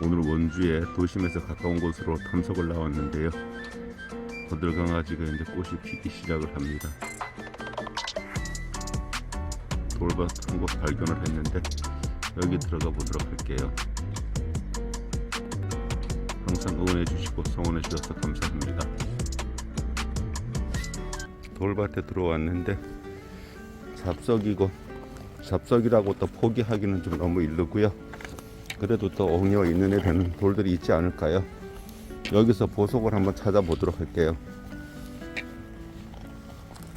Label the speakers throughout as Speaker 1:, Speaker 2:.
Speaker 1: 오늘 원주의 도심에서 가까운 곳으로 탐석을 나왔는데요. 거들강아지가 이제 꽃이 피기 시작을 합니다. 돌밭 한 곳 발견을 했는데 여기 들어가 보도록 할게요. 항상 응원해 주시고 성원해 주셔서 감사합니다. 돌밭에 들어왔는데 잡석이고 잡석이라고 또 포기하기는 좀 너무 이르고요. 그래도 또 엉여 있는 애들은 돌들이 있지 않을까요? 여기서 보석을 한번 찾아보도록 할게요.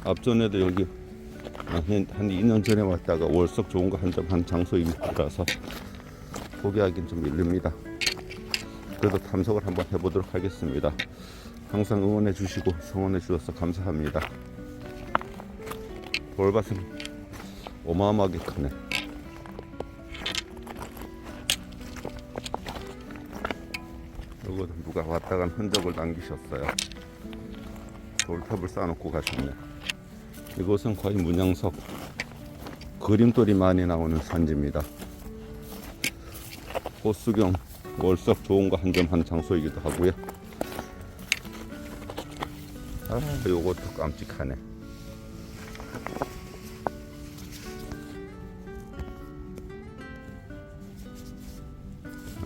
Speaker 1: 앞전에도 여기 한, 한 2년 전에 왔다가 월석 좋은 거 한 점 한 장소이라서 포기하긴 좀 이릅니다. 그래도 탐석을 한번 해보도록 하겠습니다. 항상 응원해 주시고 성원해 주셔서 감사합니다. 돌밭은 어마어마하게 크네. 이거 누가 왔다 간 흔적을 남기셨어요. 돌탑을 쌓아놓고 가셨네. 이곳은 거의 문양석 그림돌이 많이 나오는 산지입니다. 호수경 월석 좋은 거 한 점 하는 장소이기도 하고요. 아, 요것도 깜찍하네.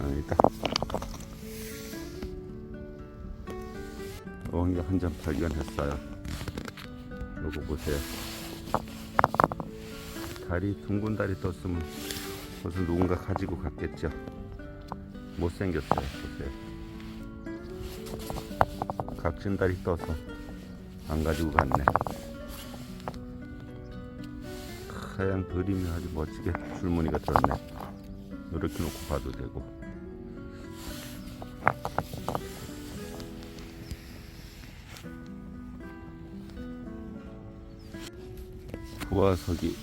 Speaker 1: 아니다. 어항이 한점 발견했어요. 요거 보세요. 다리 둥근 다리 떴으면 무슨 누군가 가지고 갔겠죠. 못생겼어요. 보세요. 각진 다리 떠서 안 가지고 갔네. 하얀 그림이 아주 멋지게 줄무늬가 들었네. 이렇게 놓고 봐도 되고. 부화석이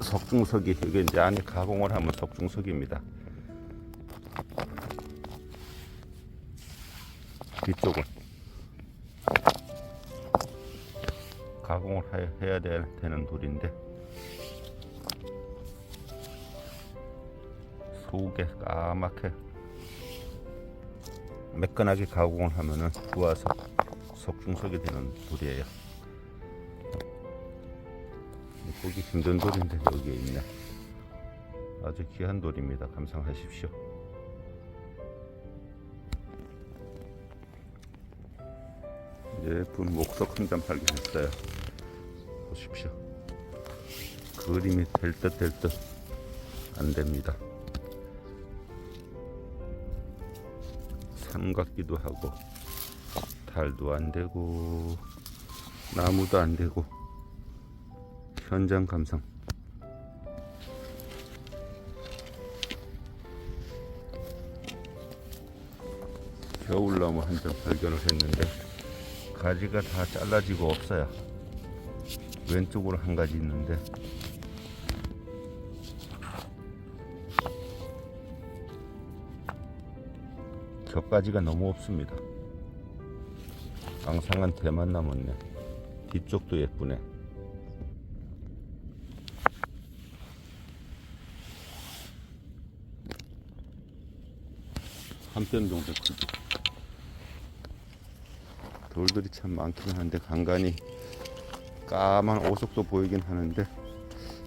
Speaker 1: 석중석이 이게 이제 안에 가공을 하면 석중석입니다. 뒤쪽은 가공을 해- 해야 되- 되는 돌인데 속에 까맣게 매끈하게 가공을 하면은 부화석 석중석이 되는 돌이에요. 보기 힘든 돌인데 여기에 있네. 아주 귀한 돌입니다. 감상하십시오. 예쁜 목석 한점 발견했어요. 보십시오. 그림이 될 듯 될 듯 안 됩니다. 산 같기도 하고 달도 안 되고 나무도 안 되고 현장 감상. 겨울나무 한점 발견을 했는데 가지가 다 잘라지고 없어요. 왼쪽으로 한 가지 있는데 겹가지가 너무 없습니다. 앙상한 대만 남았네. 뒤쪽도 예쁘네. 한 뼘 정도 크기. 돌들이 참 많긴 한데 간간히 까만 오석도 보이긴 하는데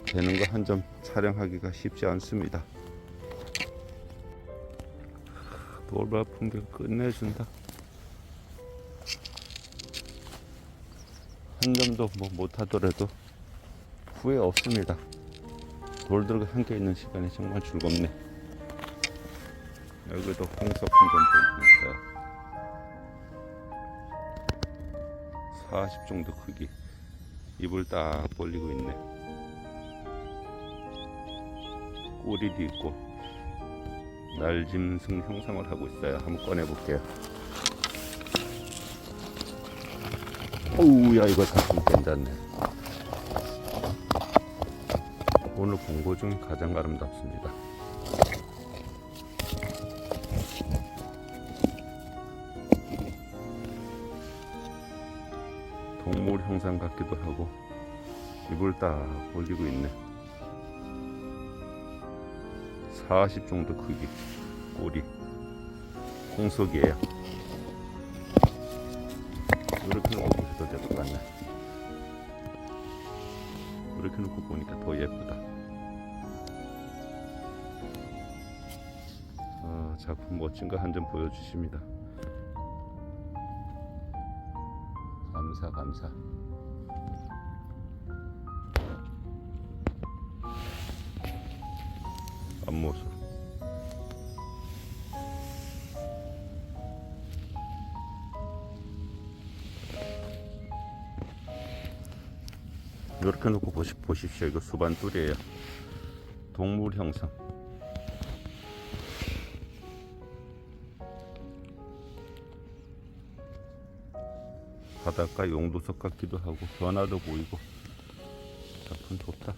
Speaker 1: 되는 거 한 점 촬영하기가 쉽지 않습니다. 돌발 풍경 끝내준다. 한 점도 뭐 못하더라도 후회 없습니다. 돌들과 함께 있는 시간이 정말 즐겁네. 여기도 홍석 한점 있 40 정도 크기. 입을 딱 벌리고 있네. 꼬리도 있고 날짐승 형상을 하고 있어요. 한번 꺼내 볼게요. 오우야 이거 가끔 괜찮네. 오늘 본거중 가장 아름답습니다. 동물 형상 같기도 하고 입을 딱 벌리고 있네. 40 정도 크기 꼬리 홍석이에요. 이렇게 놓고 보셔도 될 것 같네. 이렇게 놓고 보니까 더 예쁘다. 아, 작품 멋진 거 한 점 보여주십니다 감사 감사. 앞모습. 이렇게 놓고 보십시오. 이거 수반줄이에요. 동물 형상 바닷가 용도석 같기도 하고 변화도 보이고. 작품 좋다